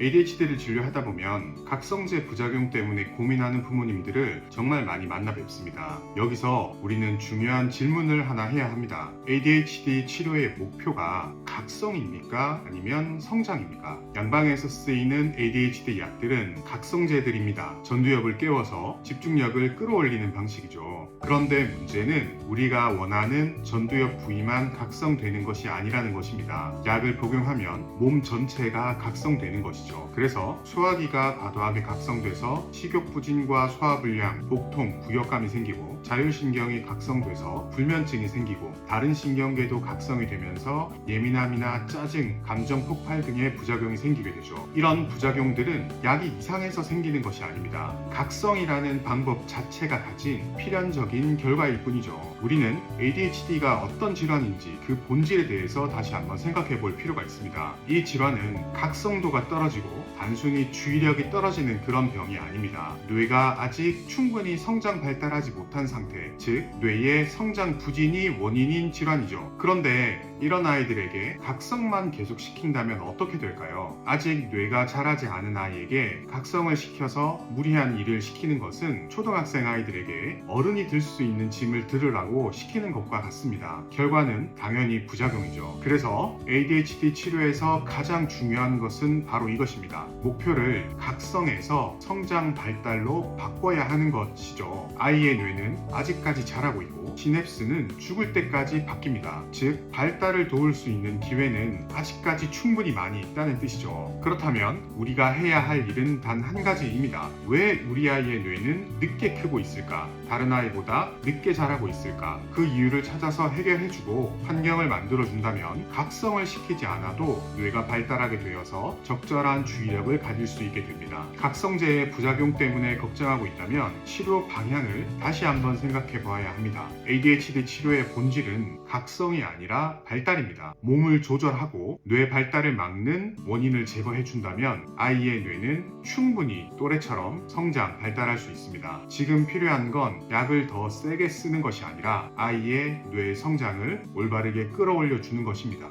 ADHD를 진료하다 보면 각성제 부작용 때문에 고민하는 부모님들을 정말 많이 만나 뵙습니다. 여기서 우리는 중요한 질문을 하나 해야 합니다. ADHD 치료의 목표가 각성입니까? 아니면 성장입니까? 양방에서 쓰이는 ADHD 약들은 각성제들입니다. 전두엽을 깨워서 집중력을 끌어올리는 방식이죠. 그런데 문제는 우리가 원하는 전두엽 부위만 각성되는 것이 아니라는 것입니다. 약을 복용하면 몸 전체가 각성되는 것이죠. 그래서 소화기가 과도하게 각성돼서 식욕 부진과 소화불량, 복통, 부역감이 생기고 자율신경이 각성돼서 불면증이 생기고 다른 신경계도 각성이 되면서 예민함이나 짜증, 감정 폭발 등의 부작용이 생기게 되죠. 이런 부작용들은 약이 이상해서 생기는 것이 아닙니다. 각성이라는 방법 자체가 가진 필연적인 결과일 뿐이죠. 우리는 ADHD가 어떤 질환인지 그 본질에 대해서 다시 한번 생각해 볼 필요가 있습니다. 이 질환은 각성도가 떨어지고 단순히 주의력이 떨어지는 그런 병이 아닙니다. 뇌가 아직 충분히 성장 발달하지 못한 상태, 즉 뇌의 성장 부진이 원인인 질환이죠. 그런데 이런 아이들에게 각성만 계속 시킨다면 어떻게 될까요? 아직 뇌가 자라지 않은 아이에게 각성을 시켜서 무리한 일을 시키는 것은 초등학생 아이들에게 어른이 들 수 있는 짐을 들으라고 시키는 것과 같습니다. 결과는 당연히 부작용이죠. 그래서 ADHD 치료에서 가장 중요한 것은 바로 이것입니다. 목표를 각성에서 성장 발달로 바꿔야 하는 것이죠. 아이의 뇌는 아직까지 자라고 있고 시냅스는 죽을 때까지 바뀝니다. 즉 발달을 도울 수 있는 기회는 아직까지 충분히 많이 있다는 뜻이죠. 그렇다면 우리가 해야 할 일은 단 한 가지입니다. 왜 우리 아이의 뇌는 늦게 크고 있을까? 다른 아이보다 늦게 자라고 있을까? 그 이유를 찾아서 해결해주고 환경을 만들어준다면 각성을 시키지 않아도 뇌가 발달하게 되어서 적절한 주의력을 가질 수 있게 됩니다. 각성제의 부작용 때문에 걱정하고 있다면 치료 방향을 다시 한번 생각해 보아야 합니다. ADHD 치료의 본질은 각성이 아니라 발달입니다. 몸을 조절하고 뇌 발달을 막는 원인을 제거해 준다면 아이의 뇌는 충분히 또래처럼 성장, 발달할 수 있습니다. 지금 필요한 건 약을 더 세게 쓰는 것이 아니라 아이의 뇌 성장을 올바르게 끌어올려 주는 것입니다.